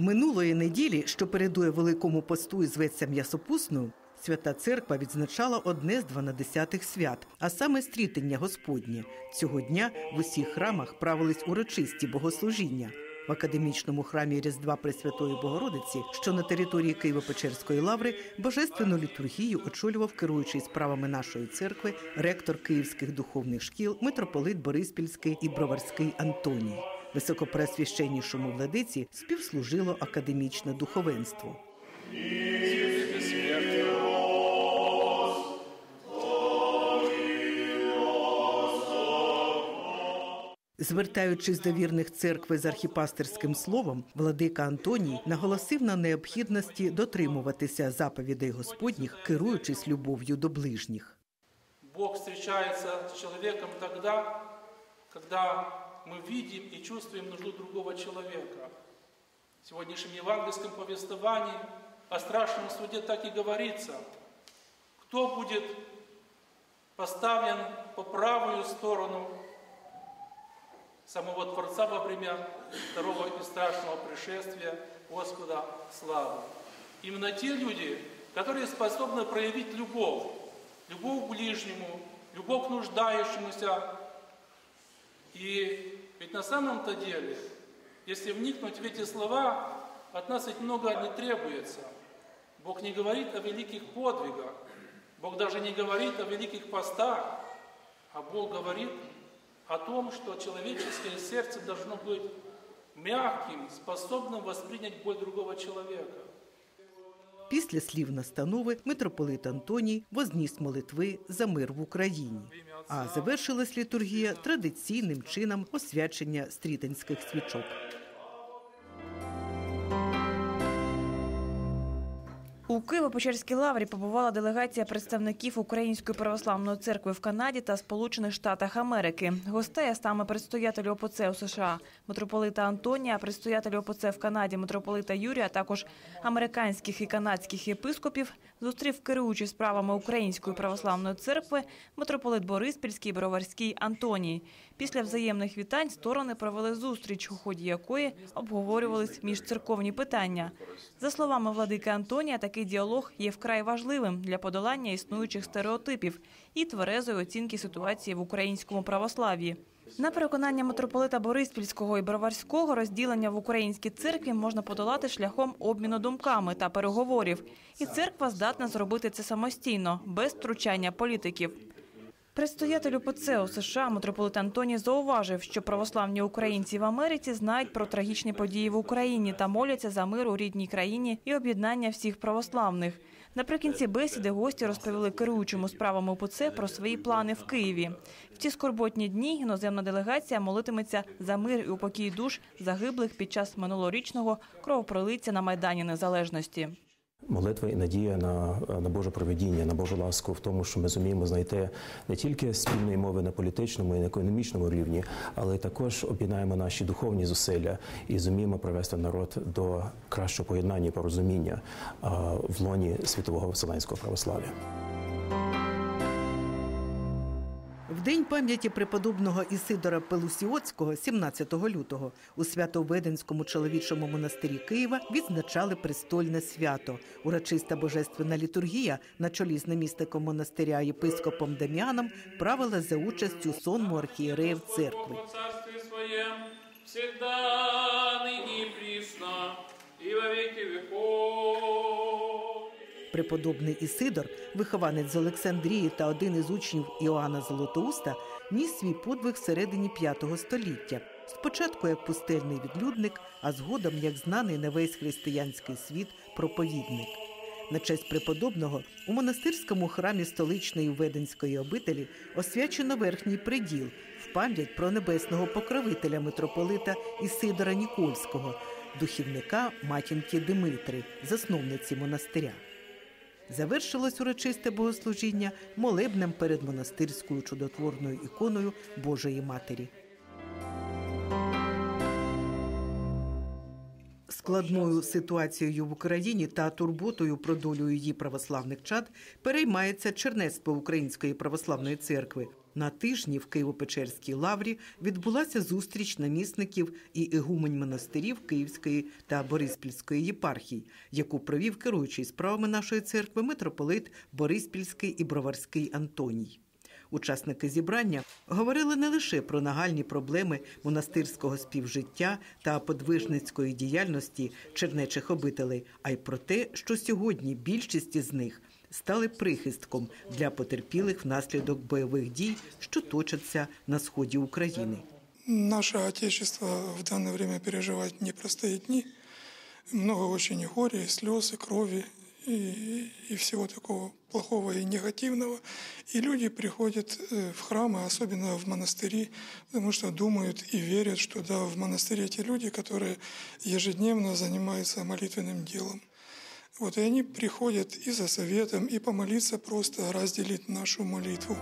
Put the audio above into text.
Минулої неділі, що передує Великому посту і зветься м'ясопусною, Свята Церква відзначала одне з дванадесятих свят, а саме стрітення Господнє. Цього дня в усіх храмах правились урочисті богослужіння. В академічному храмі Різдва Пресвятої Богородиці, що на території Києво-Печерської лаври, божественну літургію очолював керуючий справами нашої церкви, ректор київських духовних шкіл, митрополит Бориспільський і Броварський Антоній. Високопресвященнішому владиці співслужило академічне духовенство. Звертаючись до вірних церкви з архіпастерським словом, владика Антоній наголосив на необхідності дотримуватися заповідей Господніх, керуючись любов'ю до ближніх. Бог встречается с человеком тогда, когда мы видим и чувствуем нужду другого человека. В сегодняшнем евангельском повествовании о страшном суде так и говорится. Кто будет поставлен по правую сторону самого Творца во время второго и страшного пришествия Господа славы. Именно те люди, которые способны проявить любовь, любовь к ближнему, любовь к нуждающемуся. И ведь на самом-то деле, если вникнуть в эти слова, от нас ведь много не требуется. Бог не говорит о великих подвигах, Бог даже не говорит о великих постах, а Бог говорит о том, что человеческое сердце должно быть мягким, способным воспринять боль другого человека. Після слів настанови митрополит Антоній возніс молитви за мир в Україні. А завершилась літургія традиційним чином освячення стрітинських свічок. У Києво-Печерській лаврі побувала делегація представників Української православної церкви в Канаді та Сполучених Штатах Америки. Гостей, а саме предстоятелю ОПЦ у США митрополита Антонія, предстоятелю ОПЦ в Канаді митрополита Юрія, а також американських і канадських єпископів, зустрів керуючий справами Української православної церкви митрополит Бориспільський Броварський Антоній. Після взаємних вітань сторони провели зустріч, у ході якої обговорювались міжцерковні питання. За словами владики Антонія, такий діалог є вкрай важливим для подолання існуючих стереотипів і тверезої оцінки ситуації в українському православ'ї. На переконання митрополита Бориспільського і Броварського розділення в українській церкві можна подолати шляхом обміну думками та переговорів, і церква здатна зробити це самостійно, без втручання політиків. Предстоятель УПЦ у США митрополит Антоній зауважив, що православні українці в Америці знають про трагічні події в Україні та моляться за мир у рідній країні і об'єднання всіх православних. Наприкінці бесіди гості розповіли керуючому справами УПЦ про свої плани в Києві. В ці скорботні дні іноземна делегація молитиметься за мир і упокій душ загиблих під час минулорічного кровопролиття на майдані Незалежності. Молитва і надія на, на Боже проведіння, на Божу ласку в тому, що ми зуміємо знайти не тільки спільної мови на політичному і на економічному рівні, але також об'єднаємо наші духовні зусилля і зуміємо привести народ до кращого поєднання і порозуміння в лоні світового вселенського православ'я. В день пам'яті преподобного Ісидора Пелусіоцького, 17 лютого, у Свято-Веденському чоловічому монастирі Києва відзначали престольне свято. Урочиста божественна літургія на чолі з намісником монастиря єпископом Дам'яном правила за участю сонму архієреїв церкви. В царстве своем всегда, ныне и присно, и во веки веков. Преподобний Ісидор, вихованець з Олександрії та один із учнів Іоанна Золотоуста, ніс свій подвиг всередині V століття. Спочатку як пустельний відлюдник, а згодом як знаний на весь християнський світ проповідник. На честь преподобного у монастирському храмі столичної Веденської обителі освячено верхній приділ в пам'ять про небесного покровителя митрополита Ісидора Нікольського, духівника матінки Димитри, засновниці монастиря. Завершилось урочисте богослужіння молебнем перед монастирською чудотворною іконою Божої Матері. Складною ситуацією в Україні та турботою про долю її православних чад переймається чернецтво Української православної церкви. На тижні в Києво-Печерській лаврі відбулася зустріч намісників і ігумень монастирів Київської та Бориспільської єпархій, яку провів керуючий справами нашої церкви митрополит Бориспільський і Броварський Антоній. Учасники зібрання говорили не лише про нагальні проблеми монастирського співжиття та подвижницької діяльності чернечих обителей, а й про те, що сьогодні більшість із них стали прихистком для потерпілих внаслідок бойових дій, що точаться на сході України. Наше Отечество в данное время переживает непростые дни. Много очень горя, и слез, и крови, и, и всего такого плохого и негативного. И люди приходят э, в храмы, особенно в монастыри, потому что думают и верят, что да, в монастыре те люди, которые ежедневно занимаются молитвенным делом. Вот и они приходят и за советом, и помолиться просто, разделить нашу молитву.